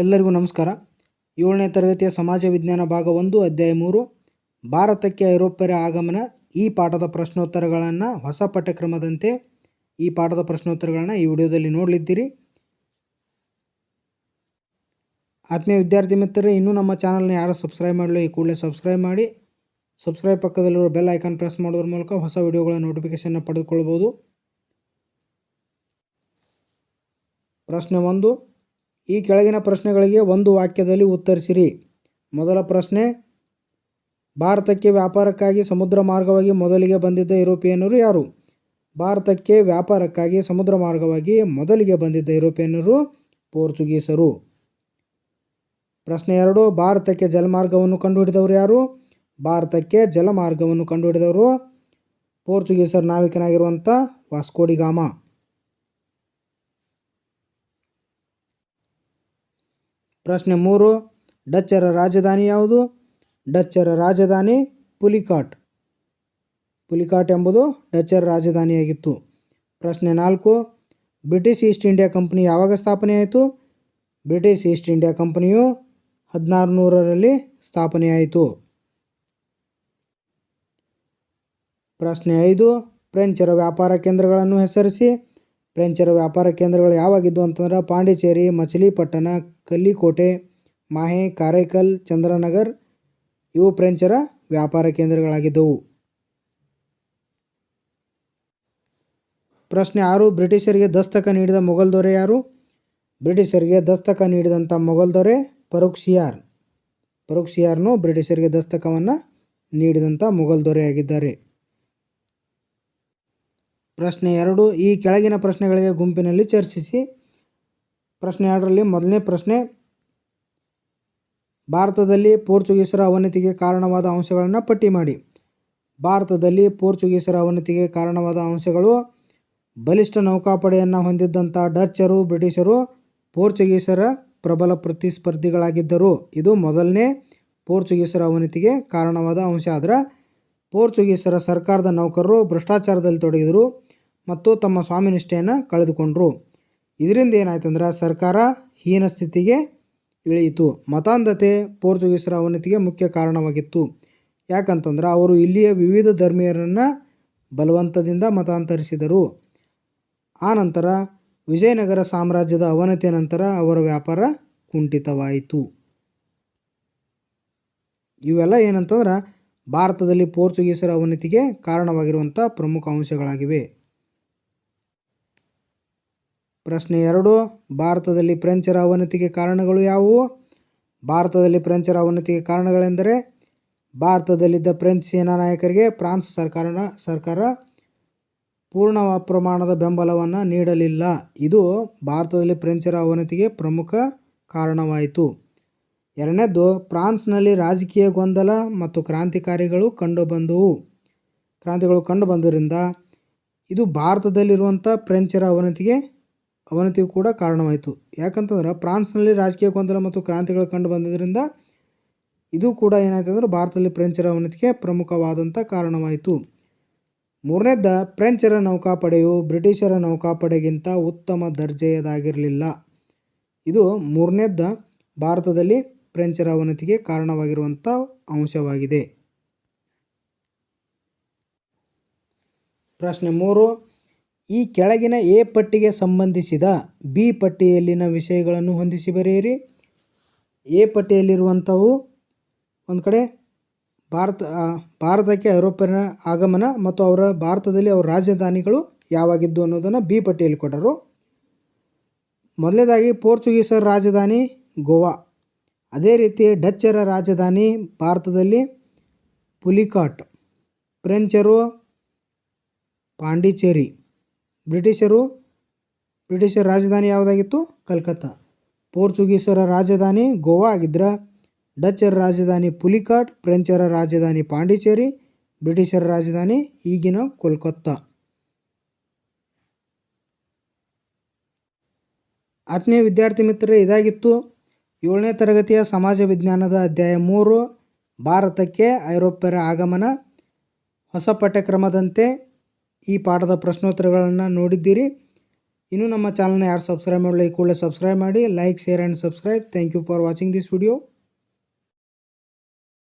ಎಲ್ಲರಿಗೂ ನಮಸ್ಕಾರ. ಏಳನೇ ತರಗತಿಯ ಸಮಾಜ ವಿಜ್ಞಾನ ಭಾಗ ಒಂದು, ಅಧ್ಯಾಯ ಮೂರು. ಭಾರತಕ್ಕೆ ಐರೋಪ್ಯರ ಆಗಮನ, ಈ ಪಾಠದ ಪ್ರಶ್ನೋತ್ತರಗಳನ್ನು, ಹೊಸ ಪಠ್ಯಕ್ರಮದಂತೆ ಈ ಪಾಠದ ಪ್ರಶ್ನೋತ್ತರಗಳನ್ನು ಈ ವಿಡಿಯೋದಲ್ಲಿ ನೋಡಲಿದ್ದೀರಿ. ಆತ್ಮೀಯ ವಿದ್ಯಾರ್ಥಿ ಮಿತ್ರರೇ, ಇನ್ನೂ ನಮ್ಮ ಚಾನಲ್ನ ಯಾರು ಸಬ್ಸ್ಕ್ರೈಬ್ ಮಾಡಲು ಈ ಕೂಡಲೇ ಸಬ್ಸ್ಕ್ರೈಬ್ ಮಾಡಿ. ಸಬ್ಸ್ಕ್ರೈಬ್ ಪಕ್ಕದಲ್ಲಿರುವ ಬೆಲ್ ಐಕಾನ್ ಪ್ರೆಸ್ ಮಾಡೋದ್ರ ಮೂಲಕ ಹೊಸ ವಿಡಿಯೋಗಳ ನೋಟಿಫಿಕೇಷನ್ನ ಪಡೆದುಕೊಳ್ಬೋದು. ಪ್ರಶ್ನೆ ಒಂದು ಈ ಕೆಳಗಿನ ಪ್ರಶ್ನೆಗಳಿಗೆ ಒಂದು ವಾಕ್ಯದಲ್ಲಿ ಉತ್ತರಿಸಿರಿ. ಮೊದಲ ಪ್ರಶ್ನೆ, ಭಾರತಕ್ಕೆ ವ್ಯಾಪಾರಕ್ಕಾಗಿ ಸಮುದ್ರ ಮಾರ್ಗವಾಗಿ ಮೊದಲಿಗೆ ಬಂದಿದ್ದ ಯುರೋಪಿಯನ್ನರು ಯಾರು? ಭಾರತಕ್ಕೆ ವ್ಯಾಪಾರಕ್ಕಾಗಿ ಸಮುದ್ರ ಮಾರ್ಗವಾಗಿ ಮೊದಲಿಗೆ ಬಂದಿದ್ದ ಯುರೋಪಿಯನ್ನರು ಪೋರ್ಚುಗೀಸರು. ಪ್ರಶ್ನೆ ಎರಡು, ಭಾರತಕ್ಕೆ ಜಲಮಾರ್ಗವನ್ನು ಕಂಡುಹಿಡಿದವರು ಯಾರು? ಭಾರತಕ್ಕೆ ಜಲಮಾರ್ಗವನ್ನು ಕಂಡುಹಿಡಿದವರು ಪೋರ್ಚುಗೀಸರ ನಾವಿಕನಾಗಿರುವಂಥ ವಾಸ್ಕೋಡಿಗಾಮ ಪ್ರಶ್ನೆ ಮೂರು, ಡಚ್ಚರ ರಾಜಧಾನಿ ಯಾವುದು? ಡಚ್ಚರ ರಾಜಧಾನಿ ಪುಲಿಕಾಟ್. ಪುಲಿಕಾಟ್ ಎಂಬುದು ಡಚ್ಚರ ರಾಜಧಾನಿಯಾಗಿತ್ತು. ಪ್ರಶ್ನೆ ನಾಲ್ಕು, ಬ್ರಿಟಿಷ್ ಈಸ್ಟ್ ಇಂಡಿಯಾ ಕಂಪನಿ ಯಾವಾಗ ಸ್ಥಾಪನೆಯಾಯಿತು? ಬ್ರಿಟಿಷ್ ಈಸ್ಟ್ ಇಂಡಿಯಾ ಕಂಪನಿಯು ಹದಿನಾರು ನೂರರಲ್ಲಿ ಸ್ಥಾಪನೆಯಾಯಿತು. ಪ್ರಶ್ನೆ ಐದು, ಫ್ರೆಂಚರ ವ್ಯಾಪಾರ ಕೇಂದ್ರಗಳನ್ನು ಹೆಸರಿಸಿ. ಫ್ರೆಂಚರ ವ್ಯಾಪಾರ ಕೇಂದ್ರಗಳು ಯಾವಾಗಿದ್ವು ಅಂತಂದ್ರೆ ಪಾಂಡಿಚೇರಿ, ಮಚಿಲಿಪಟ್ಟಣ, ಕಲ್ಲಿಕೋಟೆ, ಮಾಹೆ, ಕಾರೈಕಲ್, ಚಂದ್ರನಗರ್ ಇವು ಫ್ರೆಂಚರ ವ್ಯಾಪಾರ ಕೇಂದ್ರಗಳಾಗಿದ್ದವು. ಪ್ರಶ್ನೆ ಆರು, ಬ್ರಿಟಿಷರಿಗೆ ದಸ್ತಕ ನೀಡಿದ ಮೊಘಲ್ ದೊರೆ ಯಾರು? ಬ್ರಿಟಿಷರಿಗೆ ದಸ್ತಕ ನೀಡಿದಂಥ ಮೊಘಲ್ ದೊರೆ ಪರೋಕ್ಷಿಯಾರ್. ಪರೋಕ್ಷಿಯಾರ್ನು ಬ್ರಿಟಿಷರಿಗೆ ದಸ್ತಕವನ್ನು ನೀಡಿದಂಥ ಮೊಘಲ್ ದೊರೆಯಾಗಿದ್ದಾರೆ. ಪ್ರಶ್ನೆ ಎರಡು, ಈ ಕೆಳಗಿನ ಪ್ರಶ್ನೆಗಳಿಗೆ ಗುಂಪಿನಲ್ಲಿ ಚರ್ಚಿಸಿ. ಪ್ರಶ್ನೆ ಎರಡರಲ್ಲಿ ಮೊದಲನೇ ಪ್ರಶ್ನೆ, ಭಾರತದಲ್ಲಿ ಪೋರ್ಚುಗೀಸರ ಅವನತಿಗೆ ಕಾರಣವಾದ ಅಂಶಗಳನ್ನು ಪಟ್ಟಿ ಮಾಡಿ. ಭಾರತದಲ್ಲಿ ಪೋರ್ಚುಗೀಸರ ಅವನತಿಗೆ ಕಾರಣವಾದ ಅಂಶಗಳು, ಬಲಿಷ್ಠ ನೌಕಾಪಡೆಯನ್ನು ಹೊಂದಿದ್ದಂಥ ಡಚ್ಚರು, ಬ್ರಿಟಿಷರು, ಪೋರ್ಚುಗೀಸರ ಪ್ರಬಲ ಪ್ರತಿಸ್ಪರ್ಧಿಗಳಾಗಿದ್ದರು. ಇದು ಮೊದಲನೇ ಪೋರ್ಚುಗೀಸರ ಅವನತಿಗೆ ಕಾರಣವಾದ ಅಂಶ. ಆದರೆ, ಪೋರ್ಚುಗೀಸರ ಸರ್ಕಾರದ ನೌಕರರು ಭ್ರಷ್ಟಾಚಾರದಲ್ಲಿ ತೊಡಗಿದರು. ಮತ್ತು ತಮ್ಮ ಸ್ವಾಮಿನಿಷ್ಠೆಯನ್ನು ಕಳೆದುಕೊಂಡರು. ಇದರಿಂದ ಏನಾಯ್ತಂದ್ರೆ ಸರ್ಕಾರ ಹೀನ ಸ್ಥಿತಿಗೆ ಇಳಿಯಿತು. ಮತಾಂಧತೆ ಪೋರ್ಚುಗೀಸರ ಅವನತಿಗೆ ಮುಖ್ಯ ಕಾರಣವಾಗಿತ್ತು. ಯಾಕಂತಂದ್ರೆ ಅವರು ಇಲ್ಲಿಯ ವಿವಿಧ ಧರ್ಮೀಯರನ್ನು ಬಲವಂತದಿಂದ ಮತಾಂತರಿಸಿದರು. ಆನಂತರ ವಿಜಯನಗರ ಸಾಮ್ರಾಜ್ಯದ ಅವನತಿಯ ನಂತರ ಅವರ ವ್ಯಾಪಾರ ಕುಂಠಿತವಾಯಿತು. ಇವೆಲ್ಲ ಏನಂತಂದ್ರೆ ಭಾರತದಲ್ಲಿ ಪೋರ್ಚುಗೀಸರ ಅವನತಿಗೆ ಕಾರಣವಾಗಿರುವಂಥ ಪ್ರಮುಖ ಅಂಶಗಳಾಗಿವೆ. ಪ್ರಶ್ನೆ ಎರಡು, ಭಾರತದಲ್ಲಿ ಫ್ರೆಂಚರ ಅವನತಿಗೆ ಕಾರಣಗಳು ಯಾವುವು? ಭಾರತದಲ್ಲಿ ಫ್ರೆಂಚರ ಅವನತಿಗೆ ಕಾರಣಗಳೆಂದರೆ, ಭಾರತದಲ್ಲಿದ್ದ ಫ್ರೆಂಚ್ ಸೇನಾ ನಾಯಕರಿಗೆ ಫ್ರಾನ್ಸ್ ಸರ್ಕಾರ ಸರ್ಕಾರ ಪೂರ್ಣ ಪ್ರಮಾಣದ ಬೆಂಬಲವನ್ನು ನೀಡಲಿಲ್ಲ. ಇದು ಭಾರತದಲ್ಲಿ ಫ್ರೆಂಚರ ಅವನತಿಗೆ ಪ್ರಮುಖ ಕಾರಣವಾಯಿತು. ಎರಡನೇದ್ದು ಫ್ರಾನ್ಸ್ನಲ್ಲಿ ರಾಜಕೀಯ ಗೊಂದಲ ಮತ್ತು ಕ್ರಾಂತಿಕಾರಿಗಳು ಕಂಡುಬಂದವು. ಕ್ರಾಂತಿಗಳು ಕಂಡುಬಂದರಿಂದ ಇದು ಭಾರತದಲ್ಲಿರುವಂಥ ಫ್ರೆಂಚರ ಅವನತಿಗೆ ಅವನತಿಗೂ ಕೂಡ ಕಾರಣವಾಯಿತು. ಯಾಕಂತಂದ್ರೆ ಫ್ರಾನ್ಸ್ನಲ್ಲಿ ರಾಜಕೀಯ ಗೊಂದಲ ಮತ್ತು ಕ್ರಾಂತಿಗಳು ಕಂಡು ಬಂದಿದ್ದರಿಂದ ಇದು ಕೂಡ ಏನಾಯ್ತು ಅಂದ್ರೆ ಭಾರತದಲ್ಲಿ ಫ್ರೆಂಚರ ಅವನತಿಗೆ ಪ್ರಮುಖವಾದಂಥ ಕಾರಣವಾಯಿತು. ಮೂರನೇದ್ದ, ಫ್ರೆಂಚರ ನೌಕಾಪಡೆಯು ಬ್ರಿಟಿಷರ ನೌಕಾಪಡೆಗಿಂತ ಉತ್ತಮ ದರ್ಜೆಯದಾಗಿರಲಿಲ್ಲ. ಇದು ಮೂರನೇದ್ದ, ಭಾರತದಲ್ಲಿ ಫ್ರೆಂಚರ ಅವನತಿಗೆ ಕಾರಣವಾಗಿರುವಂಥ ಅಂಶವಾಗಿದೆ. ಪ್ರಶ್ನೆ ಮೂರು ಈ ಕೆಳಗಿನ ಎ ಪಟ್ಟಿಗೆ ಸಂಬಂಧಿಸಿದ ಬಿ ಪಟ್ಟಿಯಲ್ಲಿನ ವಿಷಯಗಳನ್ನು ಹೊಂದಿಸಿ ಬರೆಯಿರಿ. ಎ ಪಟ್ಟಿಯಲ್ಲಿರುವಂಥವು ಒಂದು ಕಡೆ ಭಾರತ ಭಾರತಕ್ಕೆ ಐರೋಪ್ಯನ ಆಗಮನ ಮತ್ತು ಅವರ ಭಾರತದಲ್ಲಿ ಅವರ ರಾಜಧಾನಿಗಳು ಯಾವಾಗಿದ್ದು ಅನ್ನೋದನ್ನು ಬಿ ಪಟ್ಟಿಯಲ್ಲಿ ಕೊಟ್ಟರು. ಮೊದಲನೇದಾಗಿ ಪೋರ್ಚುಗೀಸರ ರಾಜಧಾನಿ ಗೋವಾ. ಅದೇ ರೀತಿ ಡಚ್ಚರ ರಾಜಧಾನಿ ಭಾರತದಲ್ಲಿ ಪುಲಿಕಾಟ್, ಫ್ರೆಂಚರು, ಪಾಂಡಿಚೇರಿ. ಬ್ರಿಟಿಷರು, ಬ್ರಿಟಿಷರ ರಾಜಧಾನಿ ಯಾವುದಾಗಿತ್ತು? ಕಲ್ಕತ್ತಾ. ಪೋರ್ಚುಗೀಸರ ರಾಜಧಾನಿ ಗೋವಾ ಆಗಿದ್ರ, ಡಚ್ಚರ ರಾಜಧಾನಿ ಪುಲಿಕಾಟ್, ಫ್ರೆಂಚರ ರಾಜಧಾನಿ ಪಾಂಡಿಚೇರಿ, ಬ್ರಿಟಿಷರ ರಾಜಧಾನಿ ಈಗಿನ ಕೋಲ್ಕತ್ತಾ. ಆತ್ಮೀಯ ವಿದ್ಯಾರ್ಥಿ ಮಿತ್ರರೇ, ಇದಾಗಿತ್ತು ಏಳನೇ ತರಗತಿಯ ಸಮಾಜ ವಿಜ್ಞಾನದ ಅಧ್ಯಾಯ ಮೂರು, ಭಾರತಕ್ಕೆ ಐರೋಪ್ಯರ ಆಗಮನ, ಹೊಸ ಪಠ್ಯಕ್ರಮದಂತೆ ಈ ಪಾಠದ ಪ್ರಶ್ನೋತ್ತರಗಳನ್ನು ನೋಡಿದ್ದೀರಿ. ಇನ್ನೂ ನಮ್ಮ ಚಾನಲ್ನ ಯಾರು ಸಬ್ಸ್ಕ್ರೈಬ್ ಮಾಡಲಿ ಕೂಡಲೇ ಸಬ್ಸ್ಕ್ರೈಬ್ ಮಾಡಿ, like, share and subscribe. Thank you for watching this video